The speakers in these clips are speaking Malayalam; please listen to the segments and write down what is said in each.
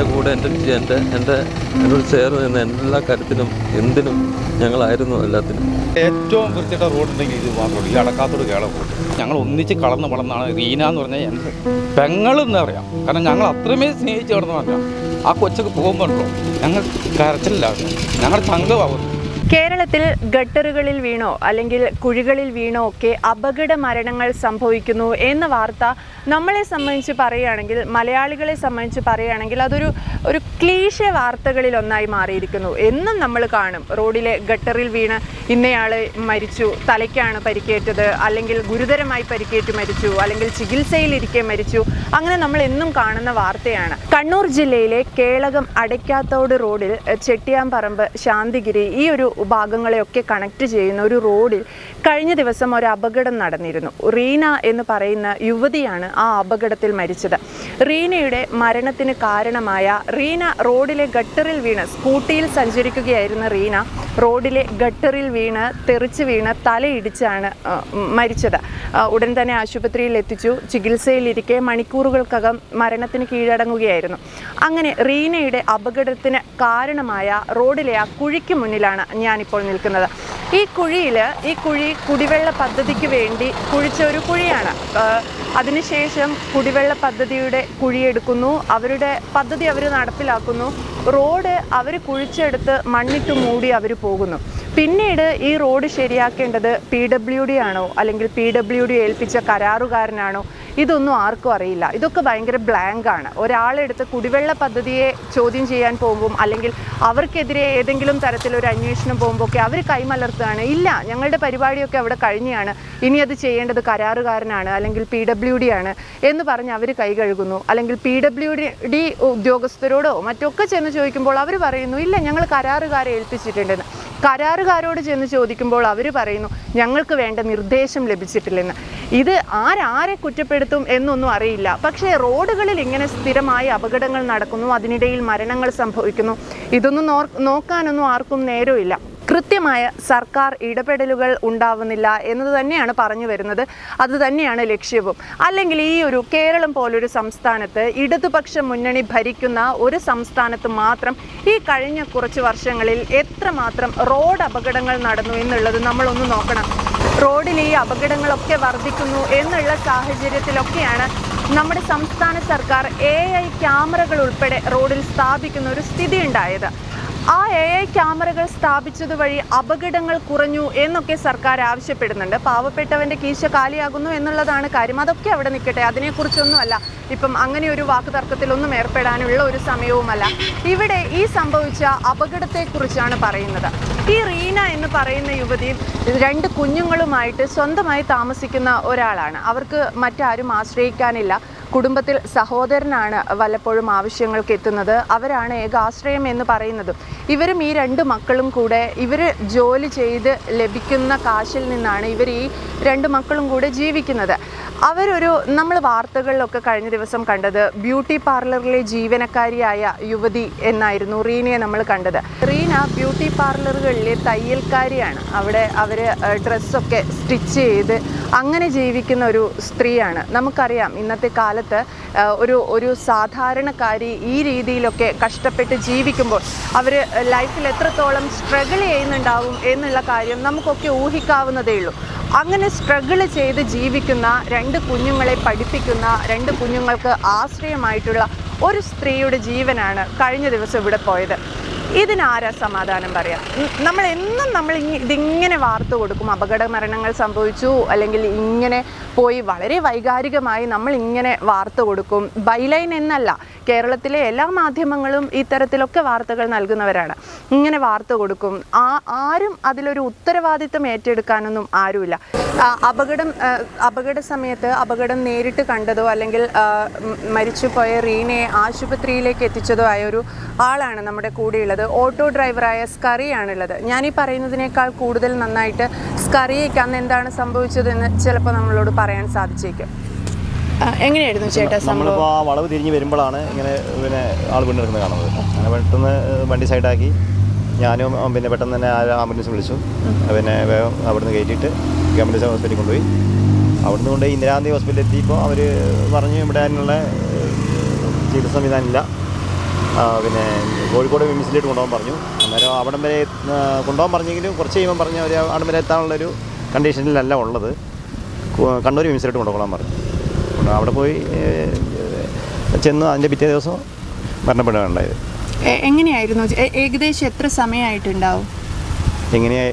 എന്റെ കൂടെ എന്റെ എന്റെ എന്റെ എന്നോട് ചേർന്ന് നിന്ന് എല്ലാ കാര്യത്തിനും എന്തിനും ഞങ്ങളായിരുന്നു എല്ലാത്തിനും. ഏറ്റവും വൃത്തിയുടെ റോഡ് ഉണ്ടെങ്കിൽ ഇത് മാത്രമേ ഈ അടക്കാത്തോട് കേള റോഡ് ഞങ്ങൾ ഒന്നിച്ച് കളന്ന് വളർന്നാണ് റീന എന്ന് പറഞ്ഞാൽ എന്റെ പെങ്ങളെന്ന് പറയാം. കാരണം ഞങ്ങൾ അത്രമേ സ്നേഹിച്ച് കിടന്നു പറഞ്ഞാൽ ആ കൊച്ചൊക്കെ പോകുമ്പോഴല്ലോ ഞങ്ങൾ കരച്ചില്ല. ഞങ്ങളുടെ സംഘമാവുന്നു കേരളത്തിൽ ഗട്ടറുകളിൽ വീണോ അല്ലെങ്കിൽ കുഴികളിൽ വീണോ ഒക്കെ അപകട മരണങ്ങൾ സംഭവിക്കുന്നു എന്ന വാർത്ത നമ്മളെ സംബന്ധിച്ച് പറയുകയാണെങ്കിൽ മലയാളികളെ സംബന്ധിച്ച് പറയുകയാണെങ്കിൽ അതൊരു ഒരു ക്ലീശ വാർത്തകളിൽ ഒന്നായി മാറിയിരിക്കുന്നു. എന്നും നമ്മൾ കാണും. റോഡിലെ ഗട്ടറിൽ വീണ് ഇന്നയാൾ മരിച്ചു തലയ്ക്കാണ് പരിക്കേറ്റത് അല്ലെങ്കിൽ ഗുരുതരമായി പരിക്കേറ്റ് മരിച്ചു അല്ലെങ്കിൽ ചികിത്സയിലിരിക്കെ മരിച്ചു. അങ്ങനെ നമ്മൾ എന്നും കാണുന്ന വാർത്തയാണ്. കണ്ണൂർ ജില്ലയിലെ കേളകം അടയ്ക്കാത്തോട് റോഡിൽ ചെട്ടിയാമ്പറമ്പ് ശാന്തിഗിരി ഈ ഒരു ഭാഗങ്ങളെയൊക്കെ കണക്ട് ചെയ്യുന്ന ഒരു റോഡിൽ കഴിഞ്ഞ ദിവസം ഒരു അപകടം നടന്നിരുന്നു. റീന എന്ന് പറയുന്ന യുവതിയാണ് ആ അപകടത്തിൽ മരിച്ചത്. റീനയുടെ മരണത്തിന് കാരണമായ റീന റോഡിലെ ഗട്ടറിൽ വീണ് സ്കൂട്ടിയിൽ സഞ്ചരിക്കുകയായിരുന്ന റീന റോഡിലെ ഗട്ടറിൽ വീണ് തെറിച്ച് വീണ് തലയിടിച്ചാണ് മരിച്ചത്. ഉടൻ തന്നെ ആശുപത്രിയിൽ എത്തിച്ചു. ചികിത്സയിലിരിക്കെ മണിക്കൂറുകൾക്കകം മരണത്തിന് കീഴടങ്ങുകയായിരുന്നു. അങ്ങനെ റീനയുടെ അപകടത്തിന് കാരണമായ റോഡിലെ ആ കുഴിക്ക് മുന്നിലാണ് ഞാനിപ്പോൾ നിൽക്കുന്നത്. ഈ കുഴിയിൽ ഈ കുഴി കുടിവെള്ള പദ്ധതിക്ക് വേണ്ടി കുഴിച്ച ഒരു കുഴിയാണ്. അതിനുശേഷം കുടിവെള്ള പദ്ധതിയുടെ കുഴിയെടുക്കുന്നു അവരുടെ പദ്ധതി അവർ നടപ്പിലാക്കുന്നു. റോഡ് അവർ കുഴിച്ചെടുത്ത് മണ്ണിട്ട് മൂടി അവർ പോകുന്നു. പിന്നീട് ഈ റോഡ് ശരിയാക്കേണ്ടത് പി ഡബ്ല്യു ഡി ആണോ? അല്ലെങ്കിൽ പി ഡബ്ല്യു ഡി ഏൽപ്പിച്ച കരാറുകാരനാണോ? ഇതൊന്നും ആർക്കും അറിയില്ല. ഇതൊക്കെ ഭയങ്കര ബ്ലാങ്ക് ആണ്. ഒരാളെടുത്ത് കുടിവെള്ള പദ്ധതിയെ ചോദ്യം ചെയ്യാൻ പോകുമ്പോൾ അല്ലെങ്കിൽ അവർക്കെതിരെ ഏതെങ്കിലും തരത്തിലൊരു അന്വേഷണം പോകുമ്പോൾ ഒക്കെ അവർ കൈമലർത്തുകയാണ്. ഇല്ല ഞങ്ങളുടെ പരിപാടിയൊക്കെ അവിടെ കഴിഞ്ഞാണ്. ഇനി അത് ചെയ്യേണ്ടത് കരാറുകാരനാണ് അല്ലെങ്കിൽ പി ഡബ്ല്യു ഡി ആണ് എന്ന് പറഞ്ഞ് അവർ കൈ കഴുകുന്നു. അല്ലെങ്കിൽ പി ഡബ്ല്യു ഡി ഉദ്യോഗസ്ഥരോടോ മറ്റൊക്കെ ചെന്ന് ചോദിക്കുമ്പോൾ അവർ പറയുന്നു ഇല്ല ഞങ്ങൾ കരാറുകാരെ ഏൽപ്പിച്ചിട്ടുണ്ടെന്ന്. കരാറുകാരോട് ചെന്ന് ചോദിക്കുമ്പോൾ അവർ പറയുന്നു ഞങ്ങൾക്ക് വേണ്ട നിർദ്ദേശം ലഭിച്ചിട്ടില്ലെന്ന്. ഇത് ആരാരെ കുറ്റപ്പെടുത്തും എന്നൊന്നും അറിയില്ല. പക്ഷേ റോഡുകളിൽ ഇങ്ങനെ സ്ഥിരമായി അപകടങ്ങൾ നടക്കുന്നു അതിനിടയിൽ മരണങ്ങൾ സംഭവിക്കുന്നു. ഇതൊന്നും നോക്കാനൊന്നും ആർക്കും നേരമില്ല. കൃത്യമായ സർക്കാർ ഇടപെടലുകൾ ഉണ്ടാവുന്നില്ല എന്നത് തന്നെയാണ് പറഞ്ഞു വരുന്നത്. അത് തന്നെയാണ് ലക്ഷ്യവും. അല്ലെങ്കിൽ ഈ ഒരു കേരളം പോലൊരു സംസ്ഥാനത്ത് ഇടതുപക്ഷ മുന്നണി ഭരിക്കുന്ന ഒരു സംസ്ഥാനത്ത് മാത്രം ഈ കഴിഞ്ഞ കുറച്ച് വർഷങ്ങളിൽ എത്രമാത്രം റോഡ് അപകടങ്ങൾ നടന്നു എന്നുള്ളത് നമ്മളൊന്ന് നോക്കണം. റോഡിൽ ഈ അപകടങ്ങളൊക്കെ വർദ്ധിക്കുന്നു എന്നുള്ള സാഹചര്യത്തിലൊക്കെയാണ് നമ്മുടെ സംസ്ഥാന സർക്കാർ എ ഐ ക്യാമറകൾ ഉൾപ്പെടെ റോഡിൽ സ്ഥാപിക്കുന്ന ഒരു സ്ഥിതി ഉണ്ടായത്. ആ എ ഐ ക്യാമറകൾ സ്ഥാപിച്ചത് വഴി അപകടങ്ങൾ കുറഞ്ഞു എന്നൊക്കെ സർക്കാർ ആവശ്യപ്പെടുന്നുണ്ട്. പാവപ്പെട്ടവന്റെ കീശ കാലിയാകുന്നു എന്നുള്ളതാണ് കാര്യം. അതൊക്കെ അവിടെ നിൽക്കട്ടെ. അതിനെക്കുറിച്ചൊന്നുമല്ല. ഇപ്പം അങ്ങനെ ഒരു വാക്ക് തർക്കത്തിലൊന്നും ഏർപ്പെടാനുള്ള ഒരു സമയവുമല്ല. ഇവിടെ ഈ സംഭവിച്ച അപകടത്തെക്കുറിച്ചാണ് പറയുന്നത്. ഈ റീന എന്ന് പറയുന്ന യുവതി രണ്ട് കുഞ്ഞുങ്ങളുമായിട്ട് സ്വന്തമായി താമസിക്കുന്ന ഒരാളാണ്. അവർക്ക് മറ്റാരും ആശ്രയിക്കാനില്ല. കുടുംബത്തിൽ സഹോദരനാണ് വല്ലപ്പോഴും ആവശ്യങ്ങൾക്ക് എത്തുന്നത്. അവരാണ് ഏക ആശ്രയം എന്ന് പറയുന്നതും. ഇവരും ഈ രണ്ട് മക്കളും കൂടെ ഇവർ ജോലി ചെയ്ത് ലഭിക്കുന്ന കാശിൽ നിന്നാണ് ഇവർ ഈ രണ്ട് മക്കളും കൂടെ ജീവിക്കുന്നത്. അവരൊരു നമ്മൾ വാർത്തകളിലൊക്കെ കഴിഞ്ഞ ദിവസം കണ്ടത് ബ്യൂട്ടി പാർലറിലെ ജീവനക്കാരിയായ യുവതി എന്നായിരുന്നു റീനയെ നമ്മൾ കണ്ടത്. റീന ബ്യൂട്ടി പാർലറുകളിലെ തയ്യൽക്കാരിയാണ്. അവിടെ അവർ ഡ്രസ്സൊക്കെ സ്റ്റിച്ച് ചെയ്ത് അങ്ങനെ ജീവിക്കുന്ന ഒരു സ്ത്രീയാണ്. നമുക്കറിയാം ഇന്നത്തെ കാലത്ത് ആ, ഒരു ഒരു സാധാരണക്കാരി ഈ രീതിയിലൊക്കെ കഷ്ടപ്പെട്ട് ജീവിക്കുമ്പോൾ അവർ ലൈഫിൽ എത്രത്തോളം സ്ട്രഗിൾ ചെയ്യുന്നുണ്ടാവും എന്നുള്ള കാര്യം നമുക്കൊക്കെ ഊഹിക്കാവുന്നതേ ഉള്ളൂ. അങ്ങനെ സ്ട്രഗിൾ ചെയ്ത് ജീവിക്കുന്ന രണ്ട് കുഞ്ഞുങ്ങളെ പഠിപ്പിക്കുന്ന രണ്ട് കുഞ്ഞുങ്ങൾക്ക് ആശ്രയമായിട്ടുള്ള ഒരു സ്ത്രീയുടെ ജീവനാണ് കഴിഞ്ഞ ദിവസം ഇവിടെ പോയത്. ഇതിനാരാ സമാധാനം പറയാം? നമ്മൾ എന്നും നമ്മൾ ഇതിങ്ങനെ വാർത്ത കൊടുക്കും. അപകട മരണങ്ങൾ സംഭവിച്ചു അല്ലെങ്കിൽ ഇങ്ങനെ പോയി വളരെ വൈകാരികമായി നമ്മൾ ഇങ്ങനെ വാർത്ത കൊടുക്കും. ബൈലൈൻ എന്നല്ല കേരളത്തിലെ എല്ലാ മാധ്യമങ്ങളും ഇത്തരത്തിലൊക്കെ വാർത്തകൾ നൽകുന്നവരാണ്. ഇങ്ങനെ വാർത്ത കൊടുക്കും. ആ ആരും അതിലൊരു ഉത്തരവാദിത്തം ഏറ്റെടുക്കാനൊന്നും ആരുമില്ല. അപകടം അപകട സമയത്ത് അപകടം നേരിട്ട് കണ്ടതോ അല്ലെങ്കിൽ മരിച്ചുപോയ റീനയെ ആശുപത്രിയിലേക്ക് എത്തിച്ചതോ ആയ ഒരു ആളാണ് നമ്മുടെ കൂടെയുള്ളത്. ഓട്ടോ ഡ്രൈവറായ സ്കറിയാണുള്ളത്. ഞാനീ പറയുന്നതിനേക്കാൾ കൂടുതൽ നന്നായിട്ട് സ്കറിയയ്ക്ക് അന്ന് എന്താണ് സംഭവിച്ചതെന്ന് ചിലപ്പോൾ നമ്മളോട് പറയാൻ സാധിച്ചേക്കും. എങ്ങനെയായിരുന്നു ചേട്ടാ നമ്മളിപ്പോൾ ആ വളവ് തിരിഞ്ഞ് വരുമ്പോഴാണ് ഇങ്ങനെ പിന്നെ ആൾ വീണ് കിടക്കുന്നത് കാണുന്നത്. അങ്ങനെ പെട്ടെന്ന് വണ്ടി സൈഡാക്കി ഞാനും പിന്നെ പെട്ടെന്ന് തന്നെ ആ ആംബുലൻസ് വിളിച്ചു. പിന്നെ വേഗം അവിടുന്ന് കയറ്റിയിട്ട് ഗവൺമെന്റ് ഹോസ്പിറ്റലിൽ കൊണ്ടുപോയി. അവിടുന്ന് കൊണ്ട് ഇന്ദിരാഗാന്ധി ഹോസ്പിറ്റലിൽ എത്തിയപ്പോൾ അവർ പറഞ്ഞു ഇവിടെ അതിനുള്ള ചികിത്സ സംവിധാനമില്ല പിന്നെ കോഴിക്കോട് വിമിസിലേക്ക് കൊണ്ടുപോകാൻ പറഞ്ഞു. അന്നേരം അവിടം വരെ കൊണ്ടുപോകാൻ പറഞ്ഞെങ്കിലും കുറച്ച് കഴിയുമ്പോൾ പറഞ്ഞ അവർ അവിടം വരെ എത്താനുള്ളൊരു കണ്ടീഷനിലല്ല ഉള്ളത്. കണ്ണൂർ വിമിസിലേക്ക് കൊണ്ടുപോകാൻ പറഞ്ഞു. കൊണ്ട് അവിടെ പോയി ചെന്ന് അതിന്റെ പിറ്റേ ദിവസം മരണപ്പെടുകയുണ്ടായത് എങ്ങനെയായിരുന്നു? ഏകദേശം എത്ര സമയമായിട്ടുണ്ടാവും? എങ്ങനെയാ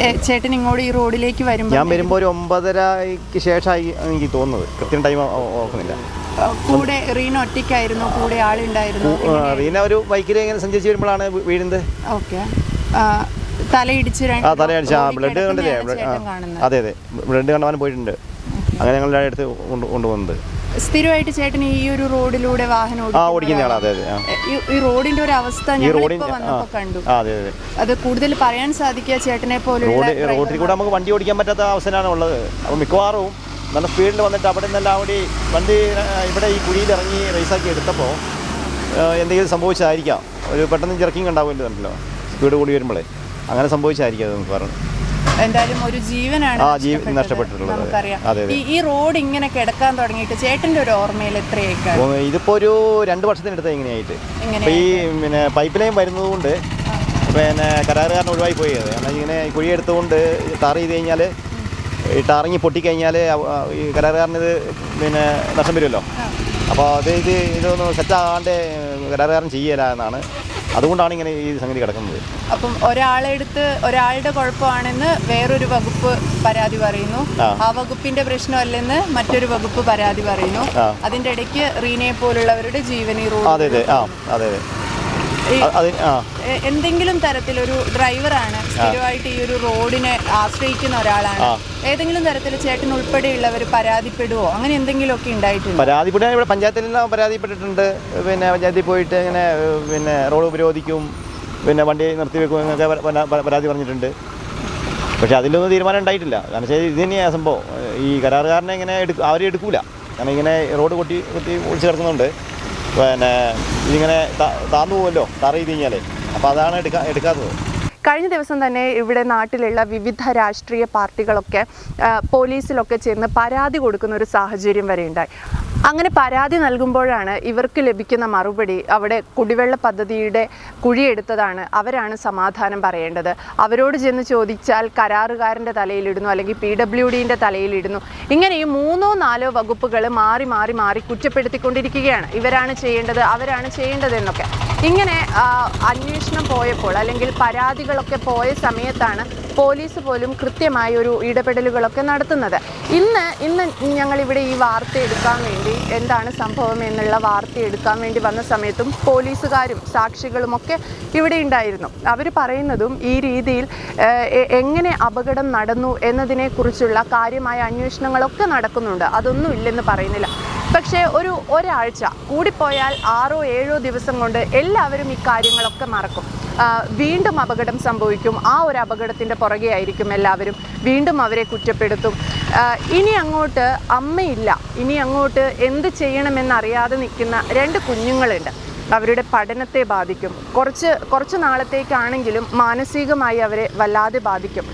ഏ, ചേട്ടൻ ഇങ്ങോട്ട് ഈ റോഡിലേക്ക് വരുമ്പോൾ ഞാൻ വരുമ്പോൾ ഒരു ഒമ്പതരക്ക് ശേഷമായി എനിക്ക് തോന്നുന്നത്. കൃത്യം ടൈം ഓർക്കുന്നില്ല. കൂടെ റീന ഒറ്റയ്ക്കായിരുന്നു? കൂടെ ആളുണ്ടായിരുന്നു? റീന ഒരു ബൈക്കിൽ ഇങ്ങനെ സഞ്ചരിച്ച് വരുമ്പോഴാണ് വീഴുന്നത്. ഓക്കെ. തലയിടിച്ച് ആ തലയടിച്ച്. ആ ബ്ലഡ് കണ്ടില്ലേ? അതെ അതെ. ബ്ലഡ് കണ്ടവാൻ പോയിട്ടുണ്ട്. അങ്ങനെ ഞങ്ങൾ അടുത്ത് കൊണ്ട് കൊണ്ടുപോകുന്നത് സ്ഥിരമായിട്ട് ചേട്ടൻ ഈ ഒരു റോഡിലൂടെ വാഹനം ആ ഓടിക്കുന്ന അതെ അതെ ഈ- റോഡിന്റെ ഒരു അവസ്ഥ കണ്ടു. അതെ അതെ. അത് കൂടുതൽ പറയാൻ സാധിക്കുക ചേട്ടനെ പോലെ റോഡ് റോഡിൽ കൂടെ നമുക്ക് വണ്ടി ഓടിക്കാൻ പറ്റാത്ത അവസരമാണ് ഉള്ളത്. അപ്പോൾ മിക്കവാറും നല്ല സ്പീഡിൽ വന്നിട്ട് അവിടെ നിന്നെല്ലാം കൂടി വണ്ടി ഇവിടെ ഈ കുഴിയിൽ ഇറങ്ങി റേസാക്കി എടുത്തപ്പോൾ എന്തെങ്കിലും സംഭവിച്ചതായിരിക്കാം ഒരു പെട്ടെന്ന് ജെർക്കിങ് ഉണ്ടാവുമല്ലോ സ്പീഡ് കൂടി വരുമ്പോഴേ അങ്ങനെ സംഭവിച്ചായിരിക്കും അത് നമുക്ക് പറഞ്ഞു എന്തായാലും ഒരു ജീവനാണ് ആ, ജീവൻ നഷ്ടപ്പെട്ടിട്ടുള്ളത്. നമുക്കറിയാം. അതെ, അതെ. ഈ ഈ റോഡ് ഇങ്ങനെ കിടക്കാൻ തുടങ്ങിയിട്ട് ചേട്ടന്റെ ഒരു ഓർമ്മയിൽ എത്ര ഏക്കർ അപ്പോൾ ഇതിപ്പോൾ ഒരു രണ്ട് വർഷത്തിനടുത്ത് ഇങ്ങനെയായിട്ട്. അപ്പോൾ ഈ പിന്നെ പൈപ്പ് ലൈൻ വരുന്നതുകൊണ്ട് പിന്നെ കരാറുകാരൻ ഒഴിവായി പോയി. അത് കാരണം ഇങ്ങനെ കുഴി എടുത്തുകൊണ്ട് ടാർ ചെയ്ത് കഴിഞ്ഞാൽ ഈ ടാറിങ്ങി പൊട്ടിക്കഴിഞ്ഞാൽ ഈ കരാറുകാരന് ഇത് പിന്നെ നഷ്ടം വരുമല്ലോ. അപ്പോൾ അത് ഇത് ഇതൊന്ന് സെറ്റാകാണ്ട് കരാറുകാരൻ ചെയ്യല എന്നാണ്. അതുകൊണ്ടാണ് ഇങ്ങനെ ഈ സംഗതി കിടക്കുന്നത്. അപ്പം ഒരാളെടുത്ത് ഒരാളുടെ കുഴപ്പമാണെന്ന് വേറൊരു വകുപ്പ് പരാതി പറയുന്നു. ആ. വകുപ്പിന്റെ പ്രശ്നമല്ലെന്ന് മറ്റൊരു വകുപ്പ് പരാതി പറയുന്നു. അതിന്റെ ഇടയ്ക്ക് റീനയെ പോലുള്ളവരുടെ റോഡ് അതെ അതെ. ആ അതെ. എന്തെങ്കിലും തരത്തിലൊരു ഡ്രൈവറാണ് സ്ഥിരമായിട്ട് ഈ ഒരു റോഡിനെ ആശ്രയിക്കുന്ന ഒരാളാണ്. ഏതെങ്കിലും തരത്തിൽ ചേട്ടൻ ഉൾപ്പെടെയുള്ളവർ പരാതിപ്പെടുവോ? അങ്ങനെ എന്തെങ്കിലും ഒക്കെ ഉണ്ടായിട്ടുണ്ട്? പരാതിപ്പെടുക ഇവിടെ പഞ്ചായത്തിൽ നിന്ന് പരാതിപ്പെട്ടിട്ടുണ്ട്. പിന്നെ പഞ്ചായത്തിൽ പോയിട്ട് ഇങ്ങനെ പിന്നെ റോഡ് ഉപരോധിക്കും പിന്നെ വണ്ടി നിർത്തി വെക്കും എന്നൊക്കെ പര- പര- പര- പരാതി പറഞ്ഞിട്ടുണ്ട്. പക്ഷെ അതിലൊന്നും തീരുമാനം ഉണ്ടായിട്ടില്ല. കാരണം ഇത് തന്നെയാണ് സംഭവം. ഈ കരാറുകാരനെ ഇങ്ങനെ എടുക്കും അവരെ എടുക്കൂല. കാരണം ഇങ്ങനെ റോഡ് കൊട്ടി കൊത്തി ഒളിച്ച് കിടക്കുന്നുണ്ട്. പിന്നെ ഇതിങ്ങനെ താ- താന്നു പോവല്ലോ തറ ചെയ്ത് കഴിഞ്ഞാൽ അപ്പോൾ അതാണ് എടുക്കാ എടുക്കാത്തത്. കഴിഞ്ഞ ദിവസം തന്നെ ഇവിടെ നാട്ടിലുള്ള വിവിധ രാഷ്ട്രീയ പാർട്ടികളൊക്കെ പോലീസിലൊക്കെ ചെന്ന് പരാതി കൊടുക്കുന്ന ഒരു സാഹചര്യം വരെ ഉണ്ടായി. അങ്ങനെ പരാതി നൽകുമ്പോഴാണ് ഇവർക്ക് ലഭിക്കുന്ന മറുപടി അവിടെ കുടിവെള്ള പദ്ധതിയുടെ കുഴിയെടുത്തതാണ് അവരാണ് സമാധാനം പറയേണ്ടത്. അവരോട് ചെന്ന് ചോദിച്ചാൽ കരാറുകാരന്റെ തലയിലിടുന്നു അല്ലെങ്കിൽ പി ഡബ്ല്യു ഡിന്റെ തലയിലിടുന്നു. ഇങ്ങനെ ഈ മൂന്നോ നാലോ വകുപ്പുകൾ മാറി മാറി മാറി കുറ്റപ്പെടുത്തിക്കൊണ്ടിരിക്കുകയാണ്. ഇവരാണ് ചെയ്യേണ്ടത് അവരാണ് ചെയ്യേണ്ടത് എന്നൊക്കെ ഇങ്ങനെ അന്വേഷണം പോയപ്പോൾ അല്ലെങ്കിൽ പരാതികളൊക്കെ പോയ സമയത്താണ് പോലീസ് പോലും കൃത്യമായ ഒരു ഇടപെടലുകളൊക്കെ നടത്തുന്നത്. ഇന്ന് ഇന്ന് ഞങ്ങളിവിടെ ഈ വാർത്ത എടുക്കാൻ വേണ്ടി എന്താണ് സംഭവം എന്നുള്ള വാർത്ത എടുക്കാൻ വേണ്ടി വന്ന സമയത്തും പോലീസുകാരും സാക്ഷികളുമൊക്കെ ഇവിടെ ഉണ്ടായിരുന്നു. അവർ പറയുന്നതും ഈ രീതിയിൽ എങ്ങനെ അപകടം നടന്നു എന്നതിനെക്കുറിച്ചുള്ള കാര്യമായ അന്വേഷണങ്ങളൊക്കെ നടക്കുന്നുണ്ട്. അതൊന്നും ഇല്ലെന്ന് പറയുന്നില്ല. പക്ഷേ ഒരു ഒരാഴ്ച കൂടിപ്പോയാൽ ആറോ ഏഴോ ദിവസം കൊണ്ട് എല്ലാവരും ഈ കാര്യങ്ങളൊക്കെ മറക്കും. വീണ്ടും അപകടം സംഭവിക്കും. ആ ഒരു അപകടത്തിന്റെ പുറകെ ആയിരിക്കും എല്ലാവരും വീണ്ടും അവരെ കുറ്റപ്പെടുത്തും. ഇനി അങ്ങോട്ട് അമ്മയില്ല. ഇനി അങ്ങോട്ട് എന്ത് ചെയ്യണമെന്നറിയാതെ നിൽക്കുന്ന രണ്ട് കുഞ്ഞുങ്ങളുണ്ട്. അവരുടെ പഠനത്തെ ബാധിക്കും. കുറച്ച് കുറച്ച് നാളത്തേക്കാണെങ്കിലും മാനസികമായി അവരെ വല്ലാതെ ബാധിക്കും.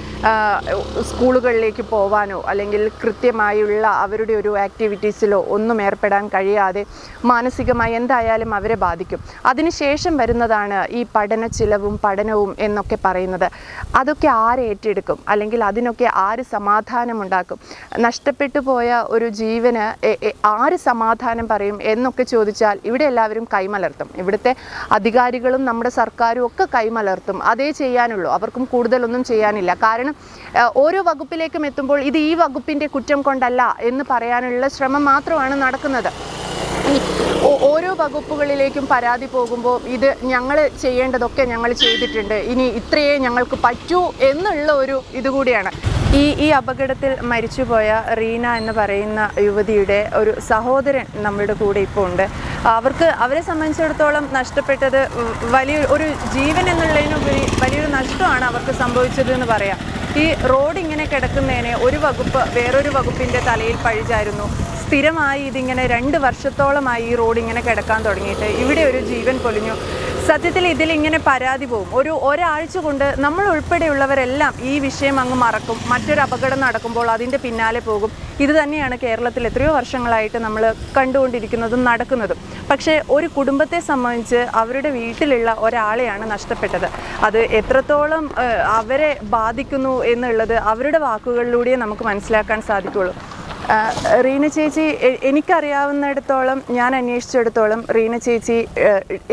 സ്കൂളുകളിലേക്ക് പോവാനോ അല്ലെങ്കിൽ കൃത്യമായുള്ള അവരുടെ ഒരു ആക്ടിവിറ്റീസിലോ ഒന്നും ഏർപ്പെടാൻ കഴിയാതെ മാനസികമായി എന്തായാലും അവരെ ബാധിക്കും. അതിനുശേഷം വരുന്നതാണ് ഈ പഠന ചിലവും പഠനവും എന്നൊക്കെ പറയുന്നത്. അതൊക്കെ ആര് ഏറ്റെടുക്കും? അല്ലെങ്കിൽ അതിനൊക്കെ ആര് സമാധാനമുണ്ടാക്കും? നഷ്ടപ്പെട്ടു പോയ ഒരു ജീവന് ആര് സമാധാനം പറയും എന്നൊക്കെ ചോദിച്ചാൽ ഇവിടെ എല്ലാവരും കൈമലർത്തും. ഇവിടുത്തെ അധികാരികളും നമ്മുടെ സർക്കാരും ഒക്കെ കൈമലർത്തും. അതേ ചെയ്യാനുള്ളൂ. അവർക്കും കൂടുതലൊന്നും ചെയ്യാനില്ല. കാരണം ആ, ഓരോ വകുപ്പിലേക്കും എത്തുമ്പോൾ ഇത് ഈ വകുപ്പിന്റെ കുറ്റം കൊണ്ടല്ല എന്ന് പറയാനുള്ള ശ്രമം മാത്രമാണ് നടക്കുന്നത്. ഓരോ വകുപ്പുകളിലേക്കും പരാതി പോകുമ്പോൾ ഇത് ഞങ്ങൾ ചെയ്യേണ്ടതൊക്കെ ഞങ്ങൾ ചെയ്തിട്ടുണ്ട്. ഇനി ഇത്രയേ ഞങ്ങൾക്ക് പറ്റൂ എന്നുള്ള ഒരു ഇതുകൂടിയാണ് ഈ ഈ അപകടത്തിൽ മരിച്ചുപോയ റീന എന്ന് പറയുന്ന യുവതിയുടെ ഒരു സഹോദരൻ നമ്മളുടെ കൂടെ ഇപ്പോൾ ഉണ്ട്. അവർക്ക് അവരെ സംബന്ധിച്ചിടത്തോളം നഷ്ടപ്പെട്ടത് വലിയ ഒരു ജീവൻ എന്നുള്ളതിനുപരി വലിയൊരു നഷ്ടമാണ് അവർക്ക് സംഭവിച്ചത് എന്ന് പറയാം. ഈ റോഡ് ഇങ്ങനെ കിടക്കുന്നതിനെ ഒരു വകുപ്പ് വേറൊരു വകുപ്പിന്റെ തലയിൽ പഴിചായിരുന്നു സ്ഥിരമായി ഇതിങ്ങനെ രണ്ട് വർഷത്തോളമായി ഈ റോഡ് ഇങ്ങനെ കിടക്കാൻ തുടങ്ങിയിട്ട് ഇവിടെ ഒരു ജീവൻ പൊലിഞ്ഞു. സത്യത്തിൽ ഇതിൽ ഇങ്ങനെ പരാതി പോകും ഒരു ഒരാഴ്ച കൊണ്ട് നമ്മൾ ഉൾപ്പെടെയുള്ളവരെല്ലാം ഈ വിഷയം അങ്ങ് മറക്കും. മറ്റൊരു അപകടം നടക്കുമ്പോൾ അതിന്റെ പിന്നാലെ പോകും. ഇത് തന്നെയാണ് കേരളത്തിൽ എത്രയോ വർഷങ്ങളായിട്ട് നമ്മൾ കണ്ടുകൊണ്ടിരിക്കുന്നതും നടക്കുന്നതും. പക്ഷേ ഒരു കുടുംബത്തെ സംബന്ധിച്ച് അവരുടെ വീട്ടിലുള്ള ഒരാളെയാണ് നഷ്ടപ്പെട്ടത്. അത് എത്രത്തോളം അവരെ ബാധിക്കുന്നു എന്നുള്ളത് അവരുടെ വാക്കുകളിലൂടെ നമുക്ക് മനസ്സിലാക്കാൻ സാധിക്കുള്ളൂ റീന ചേച്ചി എനിക്കറിയാവുന്നിടത്തോളം ഞാൻ അന്വേഷിച്ചിടത്തോളം റീന ചേച്ചി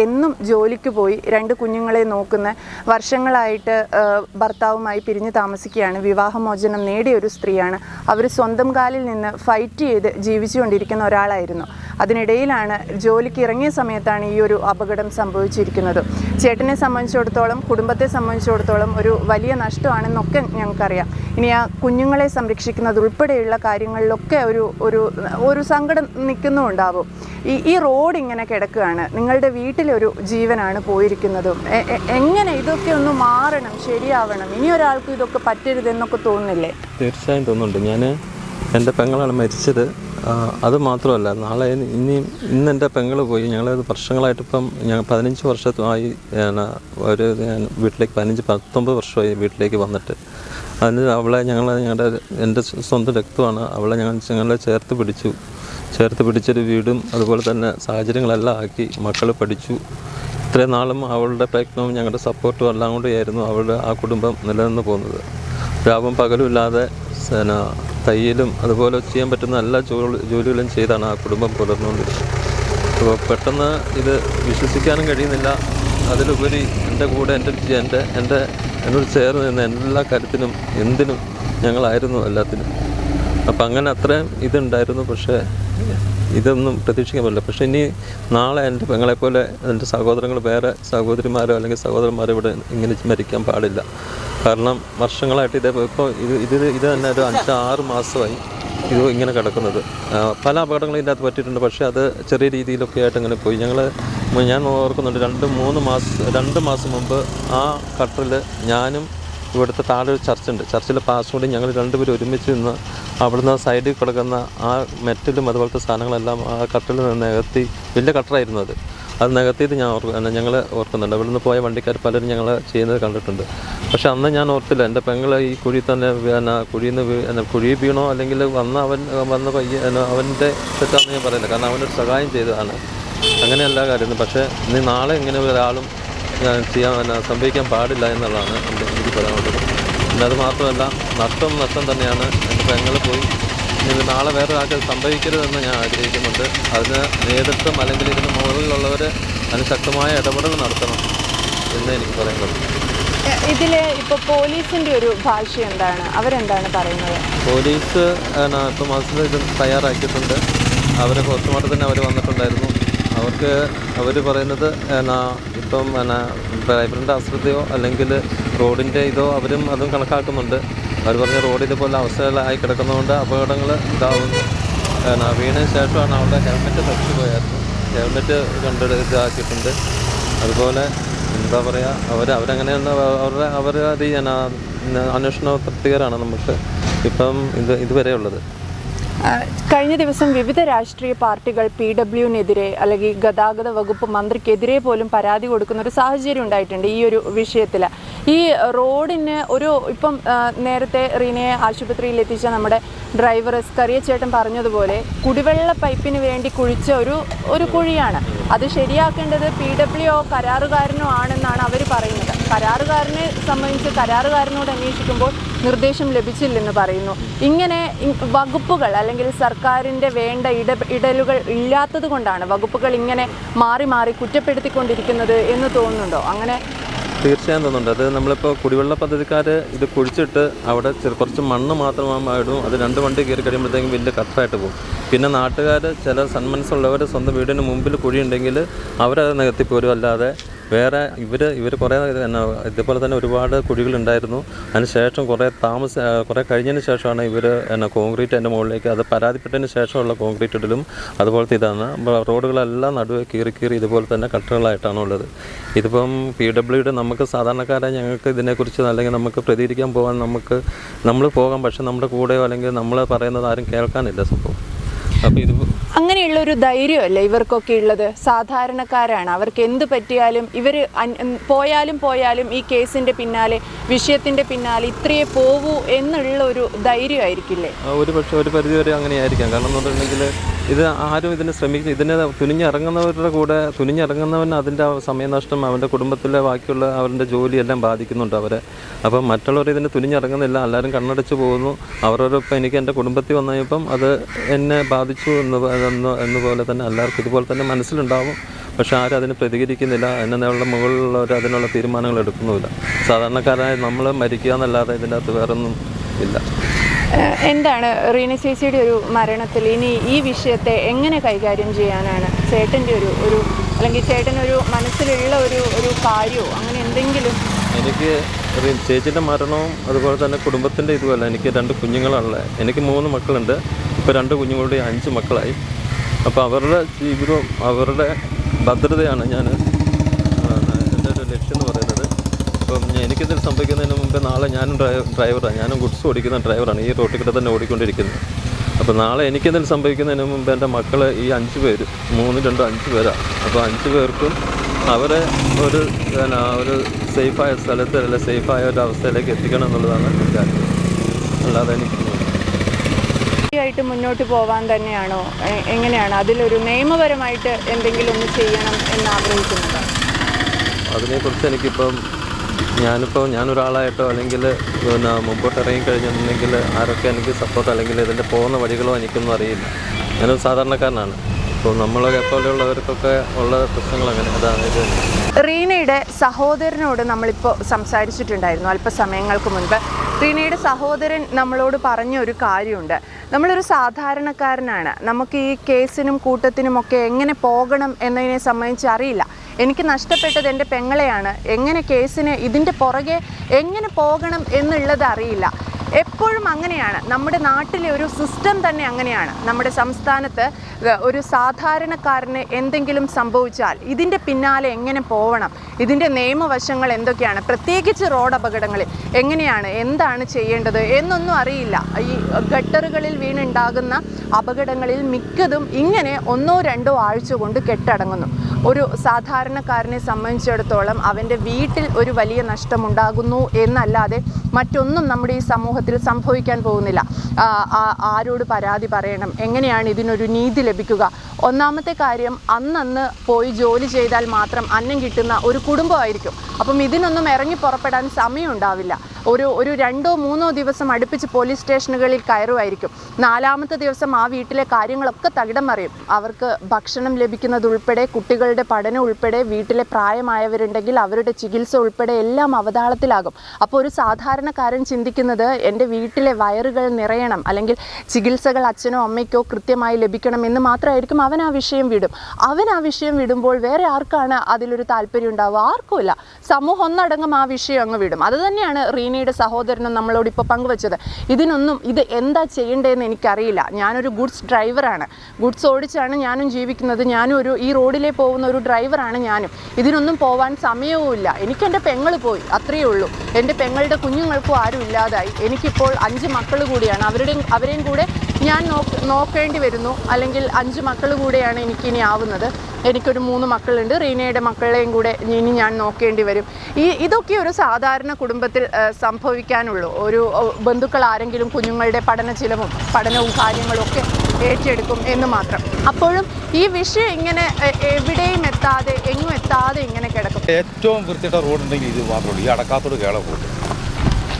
എന്നും ജോലിക്ക് പോയി രണ്ട് കുഞ്ഞുങ്ങളെ നോക്കുന്ന വർഷങ്ങളായിട്ട് ഭർത്താവുമായി പിരിഞ്ഞു താമസിക്കുകയാണ്. വിവാഹമോചനം നേടിയ ഒരു സ്ത്രീയാണ്. അവർ സ്വന്തം കാലിൽ നിന്ന് ഫൈറ്റ് ചെയ്ത് ജീവിച്ചുകൊണ്ടിരിക്കുന്ന ഒരാളായിരുന്നു. അതിനിടയിലാണ് ജോലിക്ക് ഇറങ്ങിയ സമയത്താണ് ഈ ഒരു അപകടം സംഭവിച്ചിരിക്കുന്നത്. ചേട്ടനെ സംബന്ധിച്ചിടത്തോളം കുടുംബത്തെ സംബന്ധിച്ചിടത്തോളം ഒരു വലിയ നഷ്ടമാണെന്നൊക്കെ ഞങ്ങൾക്കറിയാം. ഇനി ആ കുഞ്ഞുങ്ങളെ സംരക്ഷിക്കുന്നത് ഉൾപ്പെടെയുള്ള കാര്യങ്ങളിലൊക്കെ ഒരു ഒരു ഒരു സങ്കടം നിൽക്കുന്നുണ്ടാവും ഈ ഈ റോഡ് ഇങ്ങനെ കിടക്കുകയാണ്. നിങ്ങളുടെ വീട്ടിലൊരു ജീവനാണ് പോയിരിക്കുന്നതും. എങ്ങനെ ഇതൊക്കെ ഒന്ന് മാറണം ശരിയാവണം? ഇനി ഒരാൾക്കും ഇതൊക്കെ പറ്റരുതെന്നൊക്കെ തോന്നുന്നില്ലേ? തീർച്ചയായും തോന്നുന്നുണ്ട്. ഞാൻ എന്റെ പെങ്ങളാണ് മരിച്ചത്. അത് മാത്രമല്ല നാളെ ഇനി ഇന്ന് എന്റെ പെങ്ങൾ പോയി ഞങ്ങളത് വർഷങ്ങളായിട്ട് ഇപ്പം ഞങ്ങൾ പതിനഞ്ച് വർഷമായി ഒരു വീട്ടിലേക്ക് പതിനഞ്ച് പത്തൊമ്പത് വർഷമായി വീട്ടിലേക്ക് വന്നിട്ട്. അതിന് അവളെ ഞങ്ങൾ ഞങ്ങളുടെ എന്റെ സ്വന്തം രക്തമാണ്. അവളെ ഞങ്ങൾ ഞങ്ങളെ ചേർത്ത് പിടിച്ചു. ചേർത്ത് പിടിച്ചൊരു വീടും അതുപോലെ തന്നെ സാഹചര്യങ്ങളെല്ലാം ആക്കി മക്കൾ പഠിച്ചു. ഇത്രയും നാളും അവളുടെ പ്രയത്നവും ഞങ്ങളുടെ സപ്പോർട്ടും എല്ലാം കൊണ്ടായിരുന്നു അവളുടെ ആ കുടുംബം നിലനിന്ന് പോകുന്നത്. രാവും പകലും ഇല്ലാതെ സന തയ്യലും അതുപോലെ ചെയ്യാൻ പറ്റുന്ന എല്ലാ ജോലി ജോലികളും ചെയ്താണ് ആ കുടുംബം പുലർന്നുകൊണ്ടിരുന്നത് അപ്പോൾ പെട്ടെന്ന് ഇത് വിശ്വസിക്കാനും കഴിയുന്നില്ല. അതിലുപരി എന്റെ കൂടെ എന്റെ എന്റെ എന്റെ എന്നോട് ചേർന്ന് നിന്ന എല്ലാ കാര്യത്തിനും എന്തിനും ഞങ്ങളായിരുന്നു എല്ലാത്തിനും. അപ്പം അങ്ങനെ അത്രയും ഇതുണ്ടായിരുന്നു. പക്ഷേ ഇതൊന്നും പ്രതീക്ഷിക്കാൻ പറ്റില്ല പക്ഷേ ഇനി നാളെ എന്റെ പെങ്ങളെപ്പോലെ എന്റെ സഹോദരങ്ങൾ വേറെ സഹോദരിമാരോ അല്ലെങ്കിൽ സഹോദരന്മാരോ ഇവിടെ ഇങ്ങനെ മരിക്കാൻ പാടില്ല. കാരണം വർഷങ്ങളായിട്ട് ഇതേ ഇപ്പോൾ ഇത് ഇത് ഇത് തന്നെ ഒരു അഞ്ച് ആറ് മാസമായി ഇത് ഇങ്ങനെ കിടക്കുന്നത്. പല അപകടങ്ങളും ഇതിനകത്ത് പറ്റിയിട്ടുണ്ട്. പക്ഷേ അത് ചെറിയ രീതിയിലൊക്കെ ആയിട്ട് ഇങ്ങനെ പോയി. ഞങ്ങൾ ഞാൻ ഓർക്കുന്നുണ്ട് രണ്ട് മൂന്ന് മാസം രണ്ട് മാസം മുമ്പ് ആ കട്ടറിൽ ഞാനും ഇവിടുത്തെ താഴെ ഒരു ചർച്ചുണ്ട്. ചർച്ചിലെ പാസ്വേഡ് ഞങ്ങൾ രണ്ടുപേരും ഒരുമിച്ച് നിന്ന് അവിടുന്ന് സൈഡിൽ കിടക്കുന്ന ആ മെറ്റലും അതുപോലത്തെ സാധനങ്ങളെല്ലാം ആ കട്ടറിൽ നിന്ന് നികത്തി വലിയ കട്ടറായിരുന്നു അത്. അത് നികത്തിയത് ഞാൻ ഓർക്കും ഞങ്ങൾ ഓർക്കുന്നുണ്ട്. അവിടെ നിന്ന് പോയ വണ്ടിക്കാർ പലരും ഞങ്ങൾ ചെയ്യുന്നത് കണ്ടിട്ടുണ്ട്. പക്ഷെ അന്ന് ഞാൻ ഓർത്തില്ല. എന്റെ പെങ്ങൾ ഈ കുഴി തന്നെ എന്നാ കുഴിയിൽ നിന്ന് എന്നാ കുഴി വീണോ അല്ലെങ്കിൽ വന്ന അവൻ വന്ന പയ്യ അവന്റെ തെറ്റാണെന്ന് ഞാൻ പറയില്ല. കാരണം അവനൊരു സഹായം ചെയ്തതാണ്. അങ്ങനെയല്ല കാര്യം പക്ഷേ ഇനി നാളെ ഇങ്ങനെ ഒരാളും ചെയ്യാൻ സംഭവിക്കാൻ പാടില്ല എന്നുള്ളതാണ് എന്റെ എനിക്ക് പറയാനുള്ളത്. പിന്നെ അത് മാത്രമല്ല നഷ്ടം നഷ്ടം തന്നെയാണ്. എന്റെ പെങ്ങൾ പോയി ഇനി നാളെ വേറെ ആൾക്ക് സംഭവിക്കരുതെന്ന് ഞാൻ ആഗ്രഹിക്കുന്നുണ്ട്. അതിന് നേതൃത്വം അല്ലെങ്കിൽ ഇതിന് മുകളിലുള്ളവർ അതിന് ശക്തമായ ഇടപെടൽ നടത്തണം എന്ന് എനിക്ക് പറയാനുള്ളത്. ഇതിൽ ഇപ്പോൾ പോലീസിന്റെ ഒരു ഭാഷ എന്താണ്? അവരെന്താണ് പറയുന്നത്? പോലീസ് ഇപ്പോൾ മാസത്തിൽ ഇത് തയ്യാറാക്കിയിട്ടുണ്ട്. അവരെ പോസ്റ്റ്മോർട്ടത്തിന് അവർ വന്നിട്ടുണ്ടായിരുന്നു. അവർക്ക് അവർ പറയുന്നത് എന്നാ ഇപ്പം എന്നാ ഡ്രൈവറിന്റെ അശ്രദ്ധയോ അല്ലെങ്കിൽ റോഡിന്റെ ഇതോ അവരും അതും കണക്കാക്കുന്നുണ്ട്. അവർ പറഞ്ഞ റോഡ് ഇതുപോലെ അവസ്ഥകളായി കിടക്കുന്നതുകൊണ്ട് അപകടങ്ങൾ ഇതാവുന്നു. കാരണം വീണതിന് ശേഷമാണ് അവളുടെ ഹെൽമെറ്റ് തച്ചു പോയായിരുന്നു. ഹെൽമെറ്റ് കണ്ട് ഇതാക്കിയിട്ടുണ്ട് അതുപോലെ എന്താ പറയുക അവർ അവരങ്ങനെ ഒന്ന് അവരുടെ അവരുടെ അത് അന്വേഷണ തൃപ്തികരാണ് നമുക്ക് ഇപ്പം ഇത് ഇതുവരെയുള്ളത്. ആ, കഴിഞ്ഞ ദിവസം വിവിധ രാഷ്ട്രീയ പാർട്ടികൾ പി ഡബ്ല്യുവിനെതിരെ അല്ലെങ്കിൽ ഗതാഗത വകുപ്പ് മന്ത്രിക്കെതിരെ പോലും പരാതി കൊടുക്കുന്ന ഒരു സാഹചര്യം ഉണ്ടായിട്ടുണ്ട് ഈ ഒരു വിഷയത്തിൽ. ഈ റോഡിന് ഒരു ഇപ്പം നേരത്തെ റീനയെ ആശുപത്രിയിൽ എത്തിച്ച നമ്മുടെ ഡ്രൈവർ സ്കറിയ ചേട്ടൻ പറഞ്ഞതുപോലെ കുടിവെള്ള പൈപ്പിന് വേണ്ടി കുഴിച്ച ഒരു ഒരു കുഴിയാണ്. അത് ശരിയാക്കേണ്ടത് പി ഡബ്ല്യു കരാറുകാരനോ ആണെന്നാണ് അവർ പറയുന്നത്. കരാറുകാരനെ സംബന്ധിച്ച് കരാറുകാരനോട് അന്വേഷിക്കുമ്പോൾ നിർദ്ദേശം ലഭിച്ചില്ലെന്ന് പറയുന്നു. ഇങ്ങനെ വകുപ്പുകൾ അല്ലെങ്കിൽ സർക്കാരിന്റെ വേണ്ട ഇട ഇടലുകൾ ഇല്ലാത്തത് കൊണ്ടാണ് വകുപ്പുകൾ ഇങ്ങനെ മാറി മാറി കുറ്റപ്പെടുത്തിക്കൊണ്ടിരിക്കുന്നത് എന്ന് തോന്നുന്നുണ്ടോ? അങ്ങനെ തീർച്ചയായും തോന്നുന്നുണ്ട്. അത് നമ്മളിപ്പോൾ കുടിവെള്ള പദ്ധതിക്കാർ ഇത് കുഴിച്ചിട്ട് അവിടെ കുറച്ച് മണ്ണ് മാത്രമായിടും അത് രണ്ട് വണ്ടി കയറി കഴിയുമ്പോഴത്തേക്കും വലിയ കട്ടായിട്ട് പോകും. പിന്നെ നാട്ടുകാർ ചില സന്മനസ്സുള്ളവർ സ്വന്തം വീടിന് മുമ്പിൽ കുഴിയുണ്ടെങ്കിൽ അവരത് നികത്തിപ്പോരും. അല്ലാതെ വേറെ ഇവർ ഇവർ കുറേ എന്നാ ഇതുപോലെ തന്നെ ഒരുപാട് കുഴികളുണ്ടായിരുന്നു. അതിന് ശേഷം കുറേ താമസ കുറേ കഴിഞ്ഞതിന് ശേഷമാണ് ഇവർ എന്നാ കോൺക്രീറ്റ് അതിന്റെ മുകളിലേക്ക് അത് പരാതിപ്പെട്ടതിന് ശേഷമുള്ള കോൺക്രീറ്റ് ഇടലും അതുപോലത്തെ ഇതാണ്. റോഡുകളെല്ലാം നടുവെ കീറി കീറി ഇതുപോലെ തന്നെ കട്ടറുകളായിട്ടാണ് ഉള്ളത്. ഇതിപ്പം പി ഡബ്ല്യുയുടെ നമുക്ക് സാധാരണക്കാരായ ഞങ്ങൾക്ക് ഇതിനെക്കുറിച്ച് അല്ലെങ്കിൽ നമുക്ക് പ്രതികരിക്കാൻ പോകാൻ നമുക്ക് നമ്മൾ പോകാം. പക്ഷേ നമ്മുടെ കൂടെയോ അല്ലെങ്കിൽ നമ്മൾ പറയുന്നത് ആരും കേൾക്കാനില്ല സംഭവം. അങ്ങനെയുള്ള ഒരു ധൈര്യമല്ലേ ഇവർക്കൊക്കെ ഉള്ളത്? സാധാരണക്കാരാണ്. അവർക്ക് എന്ത് പറ്റിയാലും ഇവർ പോയാലും പോയാലും ഈ കേസിന്റെ പിന്നാലെ വിഷയത്തിന്റെ പിന്നാലെ ഇത്രയേ പോവൂ എന്നുള്ള ഒരു ധൈര്യമായിരിക്കില്ലേ? ഒരു പക്ഷേ ഒരു പരിധിവരെ അങ്ങനെയായിരിക്കാം. കാരണം എന്ന് പറഞ്ഞിട്ടുണ്ടെങ്കിൽ ഇത് ആരും ഇതിന് ശ്രമിക്കുന്നു ഇതിന് തുനിഞ്ഞിറങ്ങുന്നവരുടെ കൂടെ തുനിഞ്ഞിറങ്ങുന്നവൻ അതിന്റെ സമയനഷ്ടം അവന്റെ കുടുംബത്തിലെ ബാക്കിയുള്ള അവരുടെ ജോലിയെല്ലാം ബാധിക്കുന്നുണ്ട് അവരെ. അപ്പം മറ്റുള്ളവർ ഇതിന് തുനിഞ്ഞിറങ്ങുന്നില്ല എല്ലാവരും കണ്ണടച്ച് പോകുന്നു. അവരോടൊപ്പം എനിക്ക് എന്റെ കുടുംബത്തിൽ വന്നു കഴിഞ്ഞപ്പം അത് എന്നെ ബാധിച്ചു എന്ന് പ- എന്ന് എന്നുപോലെ തന്നെ എല്ലാവർക്കും ഇതുപോലെ തന്നെ മനസ്സിലുണ്ടാവും. പക്ഷെ ആരും അതിന് പ്രതികരിക്കുന്നില്ല എന്നുള്ള മുകളിലുള്ളവർ അതിനുള്ള തീരുമാനങ്ങൾ എടുക്കുന്നുമില്ല. സാധാരണക്കാരായ നമ്മൾ മരിക്കുക എന്നല്ലാതെ ഇതിന്റെ അകത്ത് വേറൊന്നും ഇല്ല. എന്താണ് റീന ചേച്ചിയുടെ ഒരു മരണത്തിൽ ഇനി ഈ വിഷയത്തെ എങ്ങനെ കൈകാര്യം ചെയ്യാനാണ് ചേട്ടന്റെ ഒരു ഒരു അല്ലെങ്കിൽ ഒരു മനസ്സിലുള്ള ഒരു ഒരു കാര്യമോ അങ്ങനെ എന്തെങ്കിലും? എനിക്ക് ചേച്ചിയുടെ മരണവും അതുപോലെ തന്നെ കുടുംബത്തിന്റെ ഇതുമല്ല. എനിക്ക് രണ്ട് കുഞ്ഞുങ്ങളാണുള്ളത്. എനിക്ക് മൂന്ന് മക്കളുണ്ട്. ഇപ്പോൾ രണ്ട് കുഞ്ഞുങ്ങളുടെ അഞ്ച് മക്കളായി. അപ്പോൾ അവരുടെ ജീവിതവും അവരുടെ ഭദ്രതയാണ് ഞാൻ എന്റെ ഒരു ലക്ഷ്യം എന്ന് പറയുന്നത് എനിക്കിതിൽ സംഭവിക്കുന്നതിന് മുമ്പ് നാളെ ഞാനും ഡ്രൈവറാണ് ഞാനും ഗുഡ്സ് ഓടിക്കുന്ന ഡ്രൈവറാണ്. ഈ റോട്ടിൽ കൂടെ തന്നെ ഓടിക്കൊണ്ടിരിക്കുന്നത്. അപ്പോൾ നാളെ എനിക്കെന്തെങ്കിലും സംഭവിക്കുന്നതിന് മുമ്പ് എന്റെ മക്കൾ ഈ അഞ്ച് പേര് മൂന്ന് രണ്ടും അഞ്ച് പേരാണ് അപ്പോൾ അഞ്ച് പേർക്കും അവരെ ഒരു പിന്നെ ഒരു സേഫായ സ്ഥലത്ത് അല്ല സേഫായ ഒരു അവസ്ഥയിലേക്ക് എത്തിക്കണം എന്നുള്ളതാണ് എന്റെ ആഗ്രഹം. അല്ലാതെ എനിക്ക് ആയിട്ട് മുന്നോട്ട് പോവാൻ തന്നെയാണോ? എങ്ങനെയാണ്? അതിലൊരു നിയമപരമായിട്ട് എന്തെങ്കിലും ഒന്ന് ചെയ്യണം എന്ന് ആഗ്രഹിക്കുന്നുണ്ടോ? അതിനെക്കുറിച്ച് എനിക്കിപ്പം ഞാനിപ്പോൾ ഞാനൊരാളായിട്ടോ അല്ലെങ്കിൽ പിന്നെ മുമ്പോട്ട് ഇറങ്ങിക്കഴിഞ്ഞിട്ടുണ്ടെങ്കിൽ ആരൊക്കെ എനിക്ക് സപ്പോർട്ട് അല്ലെങ്കിൽ ഇതിന്റെ പോകുന്ന വഴികളോ എനിക്കൊന്നും അറിയില്ല. ഞാനൊരു സാധാരണക്കാരനാണ്. അപ്പോൾ നമ്മളെ പോലെയുള്ളവർക്കൊക്കെ ഉള്ള പ്രശ്നങ്ങൾ അങ്ങനെ അതായത് റീനയുടെ സഹോദരനോട് നമ്മളിപ്പോൾ സംസാരിച്ചിട്ടുണ്ടായിരുന്നു അല്പസമയങ്ങൾക്ക് മുൻപ്. റീനയുടെ സഹോദരൻ നമ്മളോട് പറഞ്ഞ ഒരു കാര്യമുണ്ട്. നമ്മളൊരു സാധാരണക്കാരനാണ്. നമുക്ക് ഈ കേസിനും കൂട്ടത്തിനുമൊക്കെ എങ്ങനെ പോകണം എന്നതിനെ സംബന്ധിച്ച് അറിയില്ല. എനിക്ക് നഷ്ടപ്പെട്ടത് എന്റെ പെങ്ങളെയാണ്. എങ്ങനെ കേസിന് ഇതിന്റെ പുറകെ എങ്ങനെ പോകണം എന്നുള്ളത് അറിയില്ല. എപ്പോഴും അങ്ങനെയാണ്. നമ്മുടെ നാട്ടിലെ ഒരു സിസ്റ്റം തന്നെ അങ്ങനെയാണ്. നമ്മുടെ സംസ്ഥാനത്ത് ഒരു സാധാരണക്കാരന് എന്തെങ്കിലും സംഭവിച്ചാൽ ഇതിന്റെ പിന്നാലെ എങ്ങനെ പോകണം ഇതിന്റെ നിയമവശങ്ങൾ എന്തൊക്കെയാണ്? പ്രത്യേകിച്ച് റോഡ് അപകടങ്ങളിൽ എങ്ങനെയാണ്? എന്താണ് ചെയ്യേണ്ടത്? എന്നൊന്നും അറിയില്ല. ഈ ഗട്ടറുകളിൽ വീണുണ്ടാകുന്ന അപകടങ്ങളിൽ മിക്കതും ഇങ്ങനെ ഒന്നോ രണ്ടോ ആഴ്ച കൊണ്ട് കെട്ടടങ്ങുന്നു. ഒരു സാധാരണക്കാരനെ സംബന്ധിച്ചിടത്തോളം അവന്റെ വീട്ടിൽ ഒരു വലിയ നഷ്ടമുണ്ടാകുന്നു എന്നല്ലാതെ മറ്റൊന്നും നമ്മുടെ ഈ സമൂഹത്തിൽ സംഭവിക്കാൻ പോകുന്നില്ല. ആരോട് പരാതി പറയണം. എങ്ങനെയാണ് ഇതിനൊരു നീതി ലഭിക്കുക? ഒന്നാമത്തെ കാര്യം അന്നന്ന് പോയി ജോലി ചെയ്താൽ മാത്രം അന്നം കിട്ടുന്ന ഒരു കുടുംബമായിരിക്കും. അപ്പം ഇതിനൊന്നും ഇറങ്ങി പുറപ്പെടാൻ സമയം ഉണ്ടാവില്ല. ഒരു ഒരു രണ്ടോ മൂന്നോ ദിവസം അടുപ്പിച്ച് പോലീസ് സ്റ്റേഷനുകളിൽ കയറുമായിരിക്കും. നാലാമത്തെ ദിവസം ആ വീട്ടിലെ കാര്യങ്ങളൊക്കെ തകിടം മറിയും. അവർക്ക് ഭക്ഷണം ലഭിക്കുന്നത് ഉൾപ്പെടെ കുട്ടികളുടെ പഠനം ഉൾപ്പെടെ വീട്ടിലെ പ്രായമായവരുണ്ടെങ്കിൽ അവരുടെ ചികിത്സ ഉൾപ്പെടെ എല്ലാം അവതാളത്തിലാകും. അപ്പോൾ ഒരു സാധാരണക്കാരൻ ചിന്തിക്കുന്നത് എന്റെ വീട്ടിലെ വയറുകൾ നിറയണം അല്ലെങ്കിൽ ചികിത്സകൾ അച്ഛനോ അമ്മയ്ക്കോ കൃത്യമായി ലഭിക്കണം എന്ന് മാത്രമായിരിക്കും അവൻ ആ വിഷയം വിടും. അവൻ ആ വിഷയം വിടുമ്പോൾ വേറെ ആർക്കാണ് അതിലൊരു താല്പര്യം ഉണ്ടാവുക? ആർക്കുമില്ല. സമൂഹം ഒന്നടങ്കം ആ വിഷയം അങ്ങ് വിടും. അത് തന്നെയാണ് റീനയുടെ സഹോദരനും നമ്മളോട് ഇപ്പോൾ പങ്കുവച്ചത്. ഇതിനൊന്നും ഇത് എന്താ ചെയ്യേണ്ടതെന്ന് എനിക്കറിയില്ല. ഞാനൊരു ഗുഡ്സ് ഡ്രൈവറാണ്. ഗുഡ്സ് ഓടിച്ചാണ് ഞാനും ജീവിക്കുന്നത്. ഞാനും ഒരു ഈ റോഡിലേ പോകുന്ന ഒരു ഡ്രൈവറാണ് ഞാനും. ഇതിനൊന്നും പോവാൻ സമയവുമില്ല. എനിക്ക് എന്റെ പെങ്ങൾ പോയി. അത്രയേ ഉള്ളൂ. എന്റെ പെങ്ങളുടെ കുഞ്ഞുങ്ങൾക്കും ആരും ഇല്ലാതായി. എനിക്കിപ്പോൾ അഞ്ച് മക്കൾ കൂടിയാണ്. അവരുടെയും അവരെയും കൂടെ ഞാൻ നോക്ക് നോക്കേണ്ടി വരുന്നു. അല്ലെങ്കിൽ അഞ്ച് മക്കൾ കൂടെയാണ് എനിക്കിനി ആവുന്നത്. എനിക്കൊരു മൂന്ന് മക്കളുണ്ട്. റീനയുടെ മക്കളെയും കൂടെ ഇനി ഞാൻ നോക്കേണ്ടി വരും. ഈ ഇതൊക്കെ ഒരു സാധാരണ കുടുംബത്തിൽ സംഭവിക്കാനുള്ളൂ. ഒരു ബന്ധുക്കൾ ആരെങ്കിലും കുഞ്ഞുങ്ങളുടെ പഠന ചിലവും പഠനവും കാര്യങ്ങളും ഒക്കെ ഏറ്റെടുക്കും എന്ന് മാത്രം. അപ്പോഴും ഈ വിഷയം ഇങ്ങനെ എവിടെയും എത്താതെ എങ്ങും എത്താതെ ഇങ്ങനെ കിടക്കും. ഏറ്റവും വൃത്തിയിട്ട റോഡുണ്ടെങ്കിൽ ഇത് മാത്രമേ ഉള്ളൂ. ഈ അടക്കാത്തോട് കേള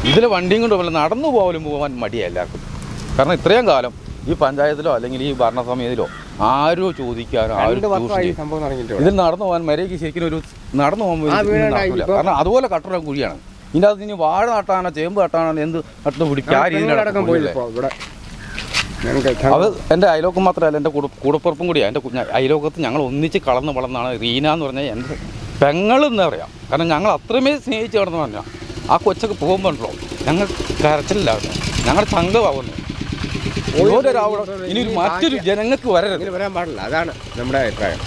ഇതിൽ വണ്ടിയും കൊണ്ട് പോലെ നടന്നു പോലും പോകാൻ മടിയാണ് എല്ലാവർക്കും. കാരണം ഇത്രയും കാലം ഈ പഞ്ചായത്തിലോ അല്ലെങ്കിൽ ഈ ഭരണസമിതിയിലോ ആരോ ചോദിക്കാനോ ഇതിൽ നടന്നു പോകാൻ മര്യാദയ്ക്ക് ശരിക്കും ഒരു നടന്നു പോകാൻ. കാരണം അതുപോലെ കട്ടറ കുഴിയാണ്. ഇതിന്റെ അകത്ത് ഇനി വാഴ നട്ടാണോ ചേമ്പ് നട്ടാണോ എന്ത് നട്ടു പിടിക്കും ആ രീതിയിലാണ് അത് എന്റെ അയലോക്കം മാത്രമല്ല എന്റെ കുടു കൂടപ്പുറപ്പും കൂടിയാണ് എന്റെ അയലോക്കത്ത് ഞങ്ങൾ ഒന്നിച്ച് കളന്ന് വളർന്നാണ് റീന എന്ന് പറഞ്ഞാൽ എന്റെ പെങ്ങളെന്ന് പറയാം. കാരണം ഞങ്ങൾ അത്രമേ സ്നേഹിച്ച് കിടന്നു പറഞ്ഞാൽ ആ കൊച്ചൊക്കെ പോകുമ്പോഴല്ലോ ഞങ്ങൾ കരച്ചിലാകുന്നു ഞങ്ങൾ സംഘമാവുന്നു ഇനി ഒരു മറ്റൊരു ജനങ്ങൾക്ക് വരരുത്. വരാൻ പാടില്ല. അതാണ് നമ്മുടെ അഭിപ്രായം.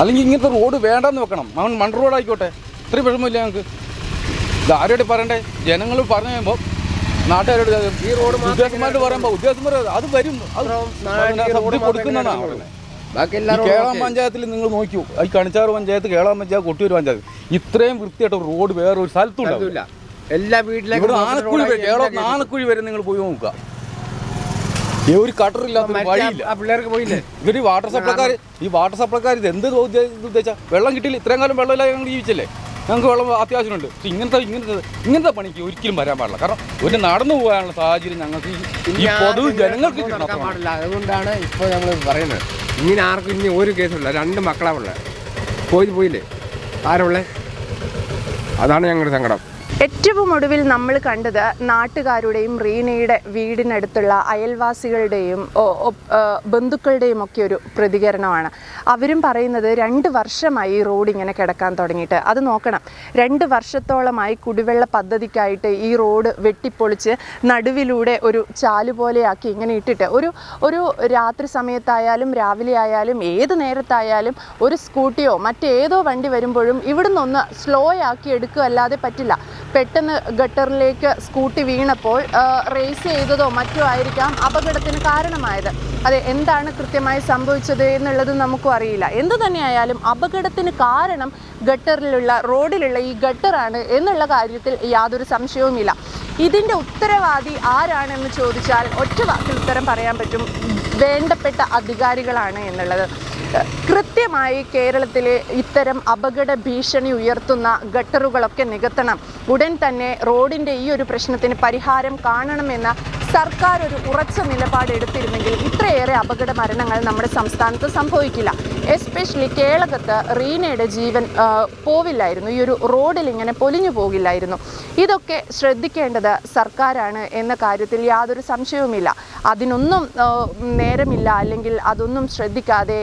അല്ലെങ്കിൽ ഇങ്ങനത്തെ റോഡ് വേണ്ടെന്ന് വെക്കണം. അവൻ മൺ റോഡ് ആയിക്കോട്ടെ ഇത്രയും വിഷമമില്ല ഞങ്ങൾക്ക്. ഇത് ആരോട് പറയണ്ടേ? ജനങ്ങൾ പറഞ്ഞു കഴിയുമ്പോൾ നാട്ടുകാരോട് ഈ റോഡ് ഉദ്യോഗസ്ഥന്മാരോട് പറയുമ്പോൾ ഉദ്യോഗസ്ഥന്മാർ അത് വരും. അത് കൊടുക്കുന്നതാണ് കേരളം പഞ്ചായത്തിൽ നിങ്ങൾ നോക്കിയോ? ഈ കണിച്ചാറ് പഞ്ചായത്ത് കേരളം പഞ്ചായത്ത് കൊട്ടിയൂർ പഞ്ചായത്ത്. ഇത്രയും വൃത്തിയായിട്ട് റോഡ് വേറെ ഒരു സ്ഥലത്തും ഉണ്ടാവില്ല. ഇല്ല. എല്ലാ വീട്ടിലേക്കും ഇവിടെ ആനക്കുഴി വരെ. ആനക്കുഴി വരെ നിങ്ങൾ പോയി നോക്കുക. ഈ ഒരു കട്ടറില്ലാത്ത വഴിയില്ല പിള്ളേർക്ക് പോയില്ലേ? ഇവർ ഈ വാട്ടർ സപ്ലൈക്കാർ ഈ വാട്ടർ സപ്ലൈക്കാർ ഇത് എന്ത് ഉദ്ദേശിച്ചാൽ വെള്ളം കിട്ടിയില്ല. ഇത്രയും കാലം വെള്ളമില്ല ഞങ്ങൾ ജീവിച്ചല്ലേ? ഞങ്ങൾക്ക് വെള്ളം അത്യാവശ്യമുണ്ട്. പക്ഷെ ഇങ്ങനത്തെ ഇങ്ങനത്തെ ഇങ്ങനത്തെ പണിക്ക് ഒരിക്കലും വരാൻ പാടില്ല. കാരണം ഒരു നടന്നു പോകാനുള്ള സാഹചര്യം ഞങ്ങൾക്ക് ഈ- പൊതു ജനങ്ങൾക്ക് നടക്കാൻ പാടില്ല. അതുകൊണ്ടാണ് ഇപ്പോൾ ഞങ്ങൾ പറയുന്നത്. ഇങ്ങനെ ആർക്കും ഇനി ഒരു കേസുമില്ല. രണ്ട് മക്കളാണ് ഉള്ളത്. പോയി പോയില്ലേ? ആരുള്ളേ അതാണ് ഞങ്ങളുടെ സങ്കടം. ഏറ്റവും ഒടുവിൽ നമ്മൾ കണ്ടത് നാട്ടുകാരുടെയും റീനയുടെ വീടിനടുത്തുള്ള അയൽവാസികളുടെയും ബന്ധുക്കളുടെയും ഒക്കെ ഒരു പ്രതികരണമാണ്. അവരും പറയുന്നത് രണ്ട് വർഷമായി റോഡ് ഇങ്ങനെ കിടക്കാൻ തുടങ്ങിയിട്ട്. അത് നോക്കണം. രണ്ട് വർഷത്തോളമായി കുടിവെള്ള പദ്ധതിക്കായിട്ട് ഈ റോഡ് വെട്ടിപ്പൊളിച്ച് നടുവിലൂടെ ഒരു ചാൽ പോലെയാക്കി ഇങ്ങനെ ഇട്ടിട്ട്. ഒരു ഒരു രാത്രി സമയത്തായാലും രാവിലെ ആയാലും ഏത് നേരത്തായാലും ഒരു സ്കൂട്ടിയോ മറ്റേതോ വണ്ടി വരുമ്പോഴും ഇവിടുന്ന് ഒന്ന് സ്ലോ ആക്കി എടുക്കുക അല്ലാതെ പറ്റില്ല. പെട്ടെന്ന് ഗട്ടറിലേക്ക് സ്കൂട്ടി വീണപ്പോൾ റേസ് ചെയ്തതോ മറ്റോ ആയിരിക്കാം അപകടത്തിന് കാരണമായത്. അതെ എന്താണ് കൃത്യമായി സംഭവിച്ചത് എന്നുള്ളത് നമുക്കും അറിയില്ല. എന്തു തന്നെയായാലും അപകടത്തിന് കാരണം ഗട്ടറിലുള്ള റോഡിലുള്ള ഈ ഗട്ടറാണ് എന്നുള്ള കാര്യത്തിൽ യാതൊരു സംശയവുമില്ല. ഇതിന്റെ ഉത്തരവാദി ആരാണെന്ന് ചോദിച്ചാൽ ഒറ്റ വാക്കിൽ ഉത്തരം പറയാൻ പറ്റും വേണ്ടപ്പെട്ട അധികാരികളാണ് എന്നുള്ളത്. കൃത്യമായി കേരളത്തിലെ ഇത്തരം അപകട ഭീഷണി ഉയർത്തുന്ന ഗട്ടറുകളൊക്കെ നികത്തണം. ഉടൻ തന്നെ റോഡിന്റെ ഈ ഒരു പ്രശ്നത്തിന് പരിഹാരം കാണണമെന്ന സർക്കാർ ഒരു ഉറച്ച നിലപാട് എടുത്തിരുന്നെങ്കിൽ ഇത്രയേറെ അപകട മരണങ്ങൾ നമ്മുടെ സംസ്ഥാനത്ത് സംഭവിക്കില്ല. എസ്പെഷ്യലി കേരളത്ത് റീനയുടെ ജീവൻ പോവില്ലായിരുന്നു. ഈ ഒരു റോഡിൽ ഇങ്ങനെ പൊലിഞ്ഞു പോകില്ലായിരുന്നു. ഇതൊക്കെ ശ്രദ്ധിക്കേണ്ടത് സർക്കാരാണ് എന്ന കാര്യത്തിൽ യാതൊരു സംശയവുമില്ല. അതിനൊന്നും നേരമില്ല അല്ലെങ്കിൽ അതൊന്നും ശ്രദ്ധിക്കാതെ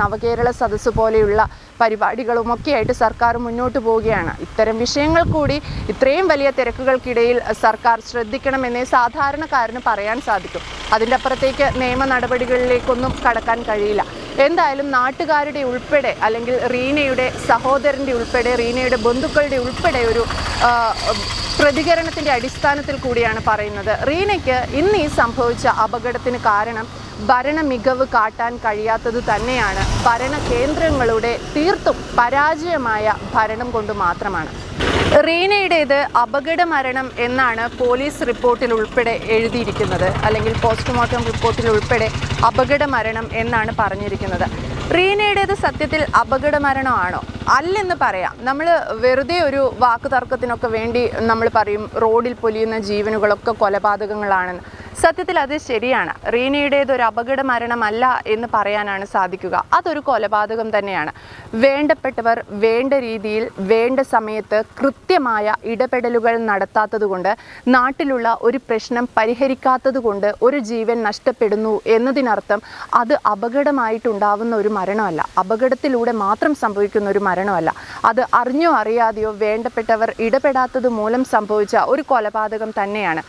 നവകേരള സദസ്സ് പോലെയുള്ള പരിപാടികളുമൊക്കെയായിട്ട് സർക്കാർ മുന്നോട്ട് പോവുകയാണ്. ഇത്തരം വിഷയങ്ങൾ കൂടി ഇത്രയും വലിയ തിരക്കുകൾക്കിടയിൽ സർക്കാർ ശ്രദ്ധിക്കണമെന്നേ സാധാരണക്കാരന് പറയാൻ സാധിക്കും. അതിന്റെ അപ്പുറത്തേക്ക് നിയമ നടപടികളിലേക്കൊന്നും കടക്കാൻ കഴിയില്ല. എന്തായാലും നാട്ടുകാരുടെ ഉൾപ്പെടെ അല്ലെങ്കിൽ റീനയുടെ സഹോദരന്റെ ഉൾപ്പെടെ റീനയുടെ ബന്ധുക്കളുടെ ഉൾപ്പെടെ ഒരു പ്രതികരണത്തിന്റെ അടിസ്ഥാനത്തിൽ കൂടിയാണ് പറയുന്നത്. റീനയ്ക്ക് ഇന്ന് ഈ സംഭവിച്ച അപകടത്തിന് കാരണം ഭരണ മികവ് കാട്ടാൻ കഴിയാത്തത് തന്നെയാണ് ഭരണ കേന്ദ്രങ്ങളുടെ തീർത്തും പരാജയമായ ഭരണം കൊണ്ട് മാത്രമാണ്. റീനയുടേത് അപകട മരണം എന്നാണ് പോലീസ് റിപ്പോർട്ടിൽ ഉൾപ്പെടെ എഴുതിയിരിക്കുന്നത്. അല്ലെങ്കിൽ പോസ്റ്റ്മോർട്ടം റിപ്പോർട്ടിൽ ഉൾപ്പെടെ അപകട മരണം എന്നാണ് പറഞ്ഞിരിക്കുന്നത്. റീനയുടേത് സത്യത്തിൽ അപകട മരണമാണോ അല്ലെന്ന് പറയാം. നമ്മൾ വെറുതെ ഒരു വാക്കുതർക്കത്തിനൊക്കെ വേണ്ടി നമ്മൾ പറയും റോഡിൽ പൊലിയുന്ന ജീവനുകളൊക്കെ കൊലപാതകങ്ങളാണെന്ന്. സത്യത്തിൽ അത് ശരിയാണ്. റീനയുടേത് ഒരു അപകട മരണമല്ല എന്ന് പറയാനാണ് സാധിക്കുക. അതൊരു കൊലപാതകം തന്നെയാണ്. വേണ്ടപ്പെട്ടവർ വേണ്ട രീതിയിൽ വേണ്ട സമയത്ത് കൃത്യമായ ഇടപെടലുകൾ നടത്താത്തതുകൊണ്ട് നാട്ടിലുള്ള ഒരു പ്രശ്നം പരിഹരിക്കാത്തതുകൊണ്ട് ഒരു ജീവൻ നഷ്ടപ്പെടുന്നു എന്നതിനർത്ഥം അത് അപകടമായിട്ടുണ്ടാവുന്ന ഒരു മരണമല്ല. അപകടത്തിലൂടെ മാത്രം സംഭവിക്കുന്ന ഒരു മരണമല്ല. അത് അറിഞ്ഞോ അറിയാതെയോ വേണ്ടപ്പെട്ടവർ ഇടപെടാത്തത് മൂലം സംഭവിച്ച ഒരു കൊലപാതകം തന്നെയാണ്.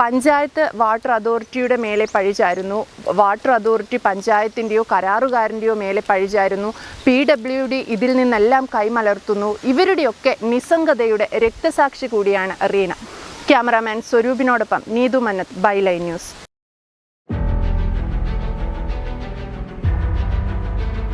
പഞ്ചായത്ത് വാട്ടർ അതോറിറ്റിയുടെ മേലെ പഴിചാരുന്നു. വാട്ടർ അതോറിറ്റി പഞ്ചായത്തിന്റെയോ കരാറുകാരന്റെയോ മേലെ പഴിചാരുന്നു. പി ഡബ്ല്യു ഡി ഇതിൽ നിന്നെല്ലാം കൈമലർത്തുന്നു. ഇവരുടെയൊക്കെ നിസ്സംഗതയുടെ രക്തസാക്ഷി കൂടിയാണ് റീന. ക്യാമറാമാൻ സ്വരൂപിനോടൊപ്പം നീതു മന്നത്ത് ബൈലൈൻ ന്യൂസ്.